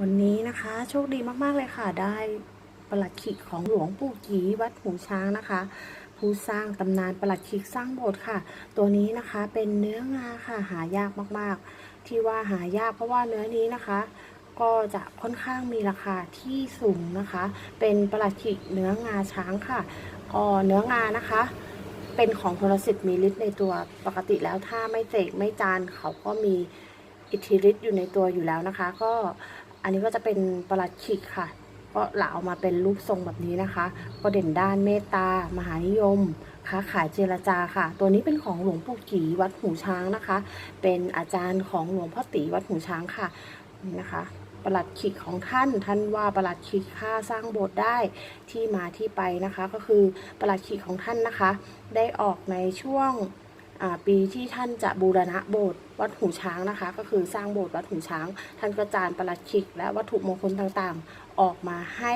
วันนี้นะคะ โชคดีมากๆเลยค่ะ ได้ประหลัดขิกของหลวงปู่กีวัดหูช้างนะคะ ผู้สร้างตำนานประหลัดขิกสร้างโบสถ์ค่ะ ตัวนี้นะคะเป็นเนื้องาค่ะหายากมากๆ ที่ว่าหายากเพราะว่าเนื้อนี้นะคะ ก็จะค่อนข้างมีราคาที่สูงนะคะ เป็นประหลัดขิกเนื้องาช้างค่ะก็เนื้องานะคะเป็นของพลสิทธิ์มีฤทธิ์ในตัวปกติแล้วถ้าไม่เจกไม่จานเขาก็มีอิทธิฤทธิ์อยู่ในตัวอยู่แล้วนะคะ ก็ อันนี้ก็จะเป็นประหลัดขิกค่ะ ก็เหลามาเป็นรูปทรงแบบนี้นะคะก็เด่นด้านเมตตา มหานิยม ค้าขายเจรจาค่ะ ตัวนี้เป็นของหลวงปู่กีวัดหูช้างนะคะ เป็นอาจารย์ของหลวงพ่อตีวัดหูช้างค่ะนี่นะคะประหลัดขิกของท่าน ท่านว่าประหลัดขิกค่าสร้างโบสถ์ได้ที่มาที่ไปนะคะ ก็คือประหลัดขิกของท่านนะคะ ได้ออกในช่วง ปีที่ท่านจะบูรณะโบสถ์วัดหูช้างนะคะ ก็คือสร้างโบสถ์วัดหูช้าง ท่านกระจายประหลัดขิก และวัตถุมงคลต่างๆ ออกมาให้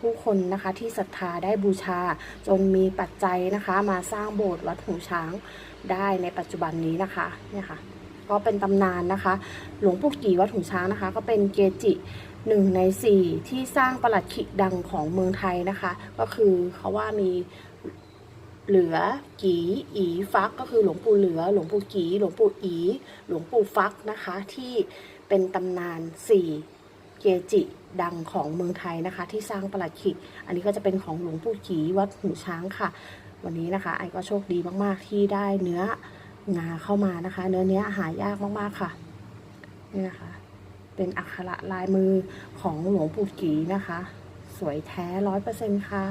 ผู้คนนะคะที่ศรัทธาได้บูชา จนมีปัจจัยนะคะมาสร้างโบสถ์วัดหูช้างได้ในปัจจุบันนี้นะคะเนี่ยค่ะก็เป็นตำนานนะคะ หลวงปู่กี่วัดหูช้างนะคะ ก็เป็นเกจิหนึ่งในสี่ที่สร้างประหลัดขิกดังของเมืองไทยนะคะ ก็คือเขาว่ามี เหลือกีอีฟักก็คือหลวงปู่เหลือ หลวงปู่กีหลวงปู่อี หลวงปู่ฟักนะคะ ที่เป็นตำนานสี่เกจิดังของเมืองไทยนะคะ ที่สร้างประหลัดขิก อันนี้ก็จะเป็นของหลวงปู่กีวัดหูช้างค่ะ วันนี้นะคะ ไอ้ก็โชคดีมากๆที่ได้เนื้องาเข้ามานะคะ เนื้อเนี้ยหายากมากๆค่ะนี่นะคะ เป็นอักขระลายมือของหลวงปู่กีนะคะ สวยแท้ร้อยเปอร์เซ็นต์ค่ะ